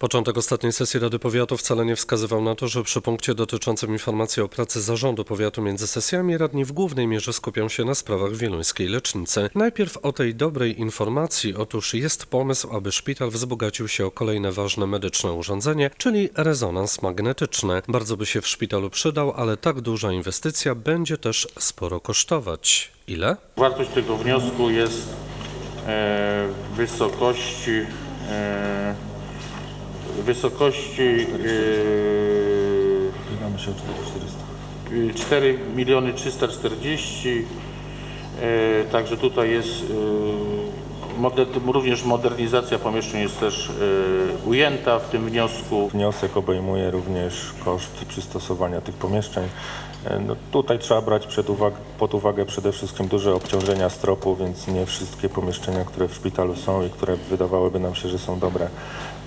Początek ostatniej sesji Rady Powiatu wcale nie wskazywał na to, że przy punkcie dotyczącym informacji o pracy zarządu powiatu między sesjami radni w głównej mierze skupią się na sprawach wieluńskiej lecznicy. Najpierw o tej dobrej informacji. Otóż jest pomysł, aby szpital wzbogacił się o kolejne ważne medyczne urządzenie, czyli rezonans magnetyczny. Bardzo by się w szpitalu przydał, ale tak duża inwestycja będzie też sporo kosztować. Ile? Wartość tego wniosku jest e, wysokości e, wysokości e, Zgadzamy się o 4400. 4 miliony 340 e, także tutaj jest moder, również modernizacja pomieszczeń jest też e, ujęta w tym wniosku. Wniosek obejmuje również koszt przystosowania tych pomieszczeń. E, No, tutaj trzeba brać przed uwag, pod uwagę przede wszystkim duże obciążenia stropu, więc nie wszystkie pomieszczenia, które w szpitalu są i które wydawałyby nam się, że są dobre,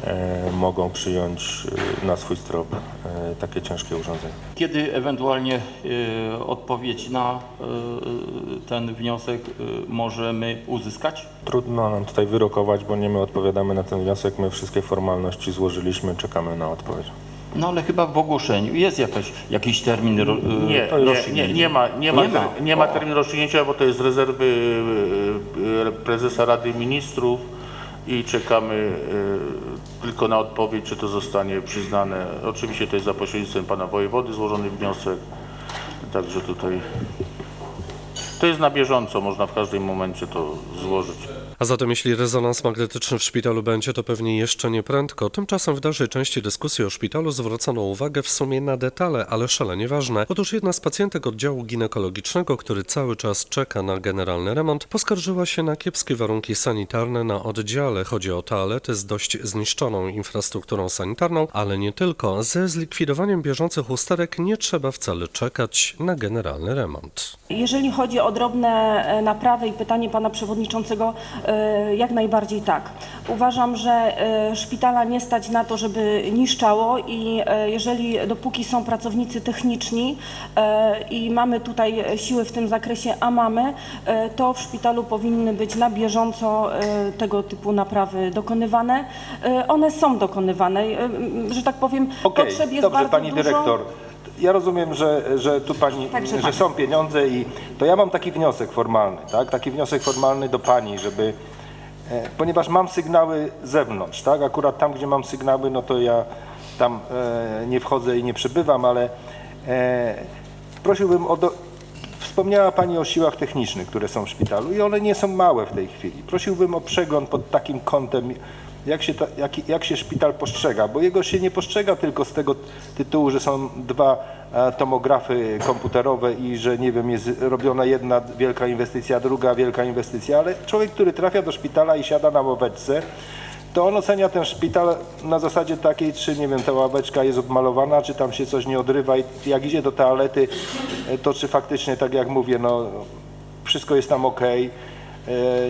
e, mogą przyjąć e, na swój strop e, takie ciężkie urządzenia. Kiedy ewentualnie y, odpowiedź na y, ten wniosek y, możemy uzyskać? Trudno nam tutaj wyrokować, bo nie my odpowiadamy na ten wniosek, my wszystkie formalności złożyliśmy, czekamy na odpowiedź. No ale chyba w ogłoszeniu jest jakaś, jakiś termin ro, y, Nie, nie, nie, rozstrzygnięcia. nie ma, nie ma, Nie ma. nie ma terminu rozstrzygnięcia, bo to jest z rezerwy e, prezesa Rady Ministrów i czekamy tylko na odpowiedź, czy to zostanie przyznane. Oczywiście to jest za pośrednictwem pana wojewody złożony wniosek, także tutaj to jest na bieżąco, można w każdym momencie to złożyć. A zatem jeśli rezonans magnetyczny w szpitalu będzie, to pewnie jeszcze nie prędko. Tymczasem w dalszej części dyskusji o szpitalu zwrócono uwagę w sumie na detale, ale szalenie ważne. Otóż jedna z pacjentek oddziału ginekologicznego, który cały czas czeka na generalny remont, poskarżyła się na kiepskie warunki sanitarne na oddziale. Chodzi o toalety z dość zniszczoną infrastrukturą sanitarną, ale nie tylko. Ze zlikwidowaniem bieżących usterek nie trzeba wcale czekać na generalny remont. Jeżeli chodzi o drobne e, naprawy i pytanie pana przewodniczącego, e, jak najbardziej tak. Uważam, że e, szpitala nie stać na to, żeby niszczało i e, jeżeli dopóki są pracownicy techniczni e, i mamy tutaj siły w tym zakresie, a mamy, e, to w szpitalu powinny być na bieżąco e, tego typu naprawy dokonywane. E, One są dokonywane, e, że tak powiem, Okej, potrzeb jest dobrze bardzo pani dużo. dyrektor. Ja rozumiem, że, że tu pani, Także że tak. są pieniądze i to ja mam taki wniosek formalny, tak? Taki wniosek formalny do pani, żeby e, ponieważ mam sygnały z zewnątrz, tak? Akurat tam, gdzie mam sygnały, no to ja tam e, nie wchodzę i nie przybywam, ale e, prosiłbym o do, Wspomniała Pani o siłach technicznych, które są w szpitalu i one nie są małe w tej chwili. Prosiłbym o przegląd pod takim kątem, jak się, ta, jak, jak się szpital postrzega, bo jego się nie postrzega tylko z tego tytułu, że są dwa e, tomografy komputerowe i że nie wiem, jest robiona jedna wielka inwestycja, druga wielka inwestycja, ale człowiek, który trafia do szpitala i siada na ławeczce, to on ocenia ten szpital na zasadzie takiej, czy nie wiem, ta ławeczka jest odmalowana, czy tam się coś nie odrywa i jak idzie do toalety, e, to czy faktycznie, tak jak mówię, no wszystko jest tam ok,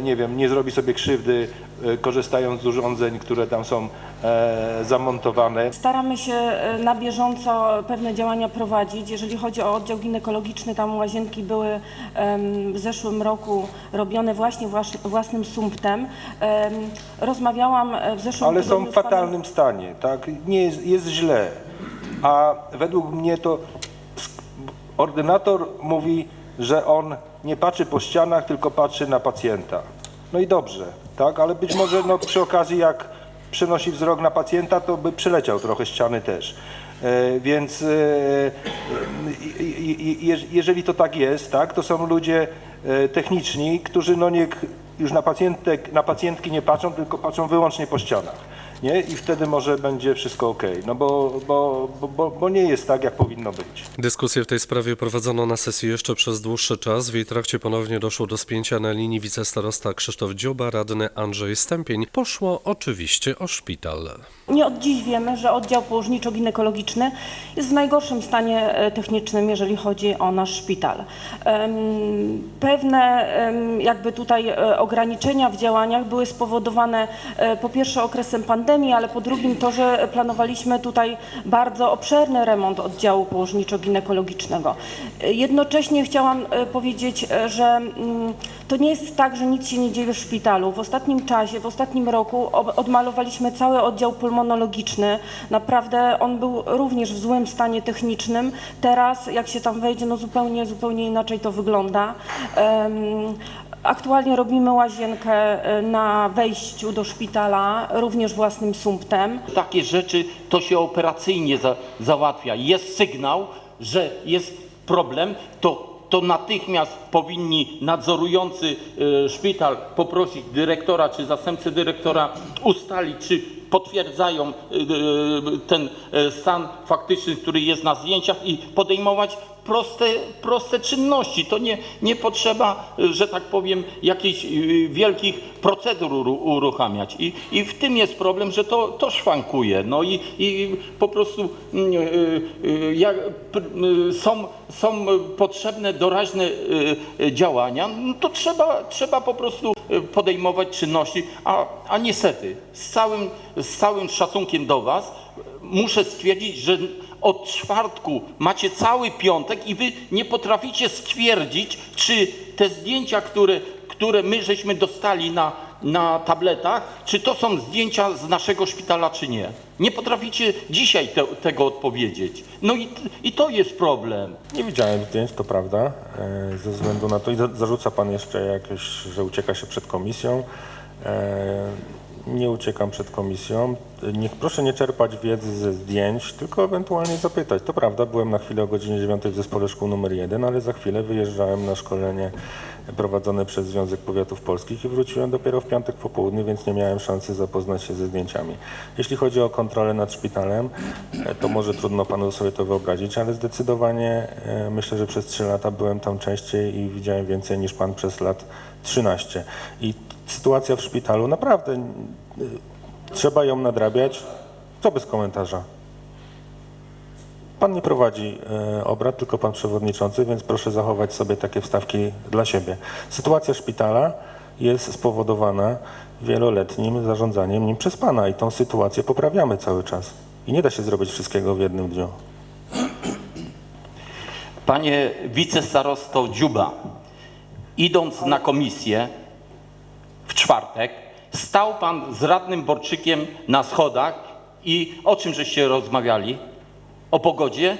nie wiem, nie zrobi sobie krzywdy e, korzystając z urządzeń, które tam są e, zamontowane. Staramy się e, na bieżąco pewne działania prowadzić. Jeżeli chodzi o oddział ginekologiczny, tam łazienki były w zeszłym roku robione właśnie włas- własnym sumptem. Em, Rozmawiałam e, w zeszłym Ale są w panem- fatalnym stanie, tak? Nie jest, jest źle. A według mnie to ordynator mówi, że on nie patrzy po ścianach, tylko patrzy na pacjenta. No i dobrze, tak? Ale być może no, przy okazji jak przenosi wzrok na pacjenta, to by przyleciał trochę ściany też. E, więc e, jeżeli to tak jest, tak, to są ludzie e, techniczni, którzy no niech już na, pacjentek, na pacjentki nie patrzą, tylko patrzą wyłącznie po ścianach. Nie? I wtedy może będzie wszystko ok. No bo, bo, bo, bo, nie jest tak, jak powinno być. Dyskusję w tej sprawie prowadzono na sesji jeszcze przez dłuższy czas. W jej trakcie ponownie doszło do spięcia na linii wicestarosta Krzysztof Dziuba, radny Andrzej Stępień. Poszło oczywiście o szpital. Nie od dziś wiemy, że oddział położniczo-ginekologiczny jest w najgorszym stanie e, technicznym, jeżeli chodzi o nasz szpital. Pewne jakby tutaj e, ograniczenia w działaniach były spowodowane e, po pierwsze okresem pandemii, ale po drugim to, że planowaliśmy tutaj bardzo obszerny remont oddziału położniczo-ginekologicznego. Jednocześnie chciałam powiedzieć, że mm, to nie jest tak, że nic się nie dzieje w szpitalu. W ostatnim czasie, w ostatnim roku odmalowaliśmy cały oddział pulmonologiczny. Naprawdę on był również w złym stanie technicznym. Teraz, jak się tam wejdzie, no zupełnie, zupełnie inaczej to wygląda. Em, Aktualnie robimy łazienkę e, na wejściu do szpitala, również własnym sumptem. Takie rzeczy to się operacyjnie za, załatwia. Jest sygnał, że jest problem, to, to natychmiast powinni nadzorujący e, szpital poprosić dyrektora czy zastępcę dyrektora ustalić, czy potwierdzają e, e, ten stan faktyczny, który jest na zdjęciach i podejmować proste, proste czynności. To nie, nie potrzeba, że tak powiem, jakichś e, wielkich procedur uru- uruchamiać. I, I w tym jest problem, że to, to szwankuje. No i, i po prostu mm, e, e, jak, są, są potrzebne doraźne działania, no to trzeba, trzeba po prostu podejmować czynności, a, a niestety z całym, z całym szacunkiem do Was muszę stwierdzić, że od czwartku macie cały piątek i wy nie potraficie stwierdzić, czy te zdjęcia, które, które my żeśmy dostali na, na tabletach, czy to są zdjęcia z naszego szpitala, czy nie. Nie potraficie dzisiaj te, tego odpowiedzieć. No i, i to jest problem. Nie widziałem zdjęć, to prawda, e, ze względu na to i za- zarzuca pan jeszcze jakieś, że ucieka się przed komisją. E, Nie uciekam przed komisją. Niech proszę nie czerpać wiedzy ze zdjęć, tylko ewentualnie zapytać. To prawda, byłem na chwilę o godzinie 9 w zespole szkół numer 1, ale za chwilę wyjeżdżałem na szkolenie prowadzone przez Związek Powiatów Polskich i wróciłem dopiero w piątek po południu, więc nie miałem szansy zapoznać się ze zdjęciami. Jeśli chodzi o kontrolę nad szpitalem, e, to może trudno panu sobie to wyobrazić, ale zdecydowanie e, myślę, że przez 3 lata byłem tam częściej i widziałem więcej niż pan przez lat 13. I sytuacja w szpitalu naprawdę e, trzeba ją nadrabiać. Co bez komentarza? Pan nie prowadzi e, obrad, tylko pan przewodniczący, więc proszę zachować sobie takie wstawki dla siebie. Sytuacja szpitala jest spowodowana wieloletnim zarządzaniem nim przez pana i tą sytuację poprawiamy cały czas. I nie da się zrobić wszystkiego w jednym dniu. Panie wicestarosto Dziuba, idąc na komisję w czwartek, stał pan z radnym Borczykiem na schodach i o czym żeście rozmawiali? O pogodzie?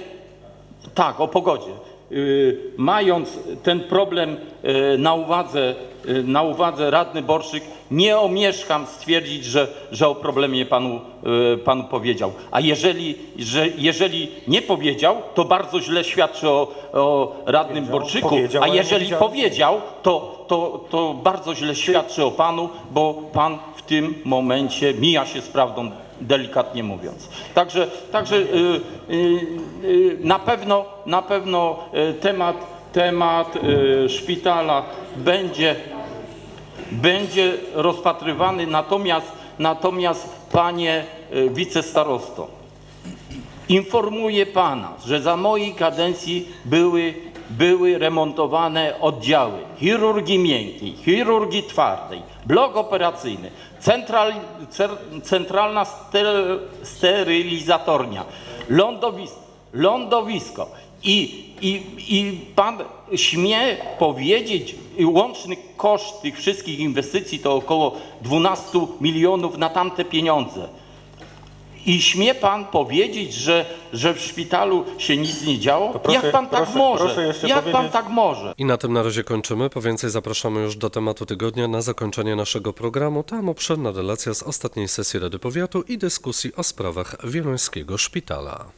Tak, o pogodzie. Yy, mając ten problem yy, na uwadze, yy, na uwadze radny Borczyk, nie omieszkam stwierdzić, że, że o problemie panu, panu powiedział. A jeżeli, że, jeżeli nie powiedział, to bardzo źle świadczy o, o radnym Borczyku. A jeżeli powiedział, to, to, to bardzo źle świadczy o panu, bo pan w tym momencie mija się z prawdą, delikatnie mówiąc. Także, także y, y, y, na pewno, na pewno temat, temat szpitala będzie, będzie rozpatrywany, natomiast, natomiast panie wicestarosto, Informuję pana, że za mojej kadencji były, były remontowane oddziały chirurgii miękkiej, chirurgii twardej, blok operacyjny, central, centralna ster, sterylizatornia, lądowisko, lądowisko. I, i, I pan śmie powiedzieć, łączny koszt tych wszystkich inwestycji to około 12 milionów na tamte pieniądze. I śmie pan powiedzieć, że, że w szpitalu się nic nie działo? Proszę- Jak pan tak proszę- może? proszę jeszcze Jak pan tak może? I na tym na razie kończymy. Po więcej zapraszamy już do tematu tygodnia na zakończenie naszego programu. Tam obszerna relacja z ostatniej sesji Rady Powiatu i dyskusji o sprawach Wieluńskiego Szpitala.